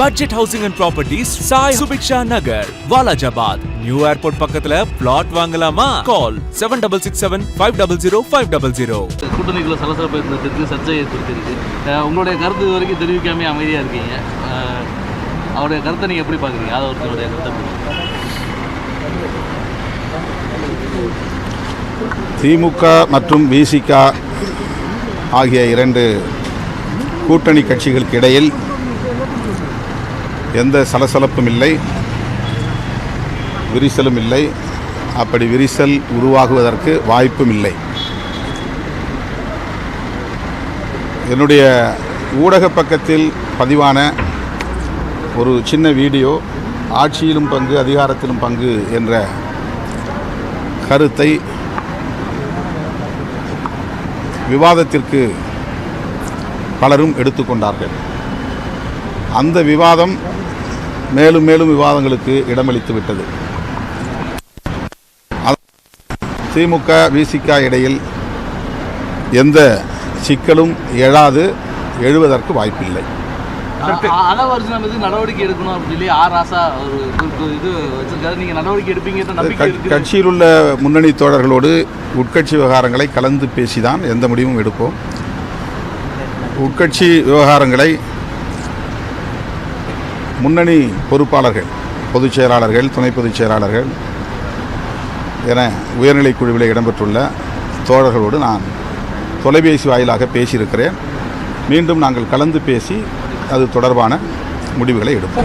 Budget housing and properties Sai Subiksha Nagar Walajabad new airport பக்கத்துல flat வாங்கலாமா? Call seven double six seven five double zero five double zero கூட்டணிக்குள்ள சலசலப்பு ஏற்படுத்திருக்கு சர்ச்சை ஏற்படுத்திருக்கு உங்களுடைய கருத்து வரைக்கும் தெரிவிக்காம அமைதியாக இருக்கீங்க. அவருடைய கருத்தை நீங்கள் எப்படி பார்க்குறீங்க? அதை ஒருத்தருடைய கருத்தை? திமுக மற்றும் விசிக ஆகிய இரண்டு கூட்டணி கட்சிகளுக்கு இடையில் எந்த சலசலப்பும் இல்லை. விரிசலும் இல்லை. அப்படி விரிசல் உருவாகுவதற்கு வாய்ப்பும் இல்லை. என்னுடைய ஊடக பக்கத்தில் பதிவான ஒரு சின்ன வீடியோ ஆட்சியிலும் பங்கு அதிகாரத்திலும் பங்கு என்ற கருத்தை விவாதத்திற்கு பலரும் எடுத்துக்கொண்டார்கள். அந்த விவாதம் மேலும் மேலும் விவாதங்களுக்கு இடமளித்து விட்டது. திமுக விசிக இடையில் எந்த சிக்கலும் எழாது எழுவதற்கு வாய்ப்பில்லை. கட்சியில் உள்ள முன்னணி தோழர்களோடு உட்கட்சி விவகாரங்களை கலந்து பேசிதான் எந்த முடிவும் எடுப்போம். உட்கட்சி விவகாரங்களை முன்னணி பொறுப்பாளர்கள் பொதுச் செயலாளர்கள் துணை பொதுச் செயலாளர்கள் என உயர்நிலைக் குழுவில் இடம்பெற்றுள்ள தோழர்களோடு நான் தொலைபேசி வாயிலாக பேசியிருக்கிறேன். மீண்டும் நாங்கள் கலந்து பேசி அது தொடர்பான முடிவுகளை எடுப்போம்.